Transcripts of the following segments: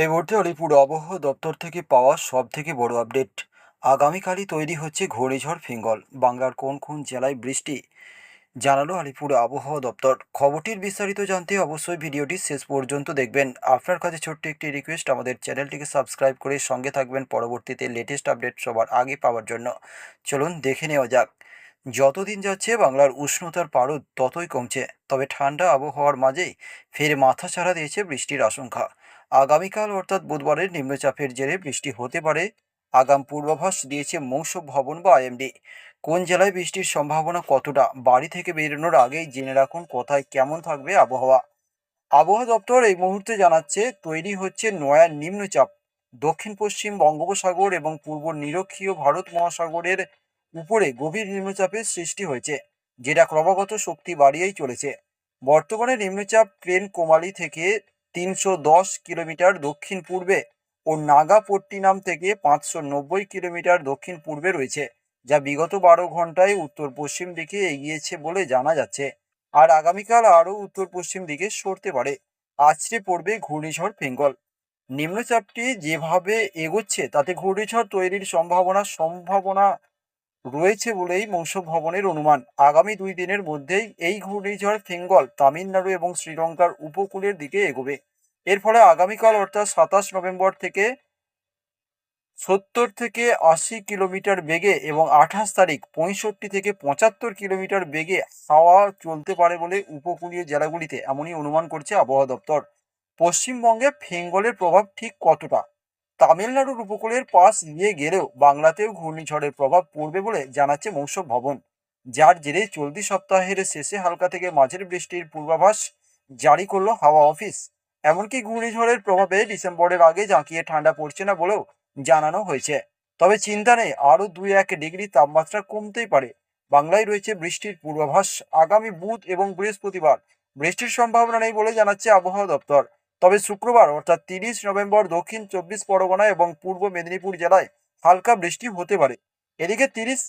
এই মুহূর্তে আলিপুর আবহাওয়া দপ্তর থেকে পাওয়া সব থেকে বড় আপডেট। আগামীকালই তৈরি হচ্ছে ঘূর্ণিঝড় ফিঙ্গল। বাংলার কোন কোন জেলায় বৃষ্টি? জানালো আলিপুর আবহাওয়া দপ্তর। খবরটির বিস্তারিত জানতে অবশ্যই ভিডিওটি শেষ পর্যন্ত দেখবেন। আপনার কাছে ছোট্ট একটি রিকোয়েস্ট আমাদের চ্যানেলটিকে সাবস্ক্রাইব করে সঙ্গে থাকবেন। পরবর্তীতে লেটেস্ট আপডেট সবার আগে পাওয়ার জন্য। চলুন দেখে নেওয়া যাক। যতদিন যাচ্ছে বাংলার উষ্ণতার পারদ ততই কমছে। তবে ঠান্ডা আবহাওয়ার মাঝেই ফের মাথা ছাড়া দিয়েছে বৃষ্টির আশঙ্কা। আগামীকাল অর্থাৎ বুধবারের নিম্নচাপের জেরে বৃষ্টি হতে পারে। আগাম পূর্বাভাস দিয়েছে মৌসুম ভবন বা আইএমডি। কোন জেলায় বৃষ্টির সম্ভাবনা কতটা? বাড়ি থেকে বেরোনোর আগেই জেনে রাখুন কোথায় কেমন থাকবে আবহাওয়া। আবহাওয়া দপ্তর এই মুহূর্তে জানাচ্ছে তৈরি হচ্ছে নয়া নিম্নচাপ। দক্ষিণ পশ্চিম বঙ্গোপসাগর এবং পূর্ব নিরক্ষীয় ভারত মহাসাগরের উপরে গভীর নিম্নচাপের সৃষ্টি হয়েছে, যেটা ক্রমাগত শক্তি বাড়িয়েই চলেছে। বর্তমানে নিম্নচাপ ক্রেন কোমালি থেকে তিনশো দশ কিলোমিটার দক্ষিণ পূর্বে ও নাগাপট্টিনাম থেকে পাঁচশো নব্বই কিলোমিটার দক্ষিণ পূর্বে রয়েছে, যা বিগত বারো ঘন্টায় উত্তর পশ্চিম দিকে এগিয়েছে বলে জানা যাচ্ছে। আর আগামীকাল আরও উত্তর পশ্চিম দিকে সরতে পারে। আছড়ে পড়বে ঘূর্ণিঝড় ফেঙ্গল নিম্নচাপটি যেভাবে এগোচ্ছে, তাতে ঘূর্ণিঝড় তৈরির সম্ভাবনা সম্ভাবনা রয়েছে বলেই মৌসুম ভবনের অনুমান। আগামী দুই দিনের মধ্যেই এই ঘূর্ণিঝড় ফেঙ্গল তামিলনাড়ু এবং শ্রীলঙ্কার উপকূলের দিকে এগোবে। এর ফলে আগামীকাল অর্থাৎ সাতাশ নভেম্বর থেকে সত্তর থেকে আশি কিলোমিটার বেগে এবং আঠাশ তারিখ পঁয়ষট্টি থেকে পঁচাত্তর কিলোমিটার বেগে হাওয়া চলতে পারে বলে উপকূলীয় জেলাগুলিতে এমনই অনুমান করছে আবহাওয়া দপ্তর। পশ্চিমবঙ্গে ফেঙ্গলের প্রভাব ঠিক কতটা? তামিলনাড়ুর উপকূলের পাশ নিয়ে গেলেও বাংলাতেও ঘূর্ণিঝড়ের প্রভাব পড়বে বলে জানাচ্ছে মৌসুম ভবন। যার জেরে চলতি সপ্তাহের শেষে হালকা থেকে মাঝের বৃষ্টির পূর্বাভাস জারি করল হাওয়া অফিস। এমনকি ঘূর্ণিঝড়ের প্রভাবে ডিসেম্বরের আগে জাঁকিয়ে ঠান্ডা পড়ছে না বলেও জানানো হয়েছে। তবে চিন্তা নেই, আরও দুই এক ডিগ্রি তাপমাত্রা কমতেই পারে। বাংলায় রয়েছে বৃষ্টির পূর্বাভাস। আগামী বুধ এবং বৃহস্পতিবার বৃষ্টির সম্ভাবনা নেই বলে জানাচ্ছে আবহাওয়া দপ্তর। তবে শুক্রবার অর্থাৎ তিরিশ নভেম্বর দক্ষিণ চব্বিশ পরগনা এবং পূর্ব মেদিনীপুর জেলায় হালকা বৃষ্টি হতে পারে। এদিকে তিরিশ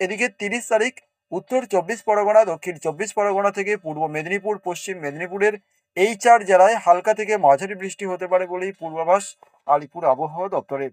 এদিকে তিরিশ তারিখ, উত্তর চব্বিশ পরগনা, দক্ষিণ চব্বিশ পরগনা থেকে পূর্ব মেদিনীপুর, পশ্চিম মেদিনীপুরের এই চার জেলায় হালকা থেকে মাঝারি বৃষ্টি হতে পারে বলেই পূর্বাভাস আলিপুর আবহাওয়া দপ্তরের।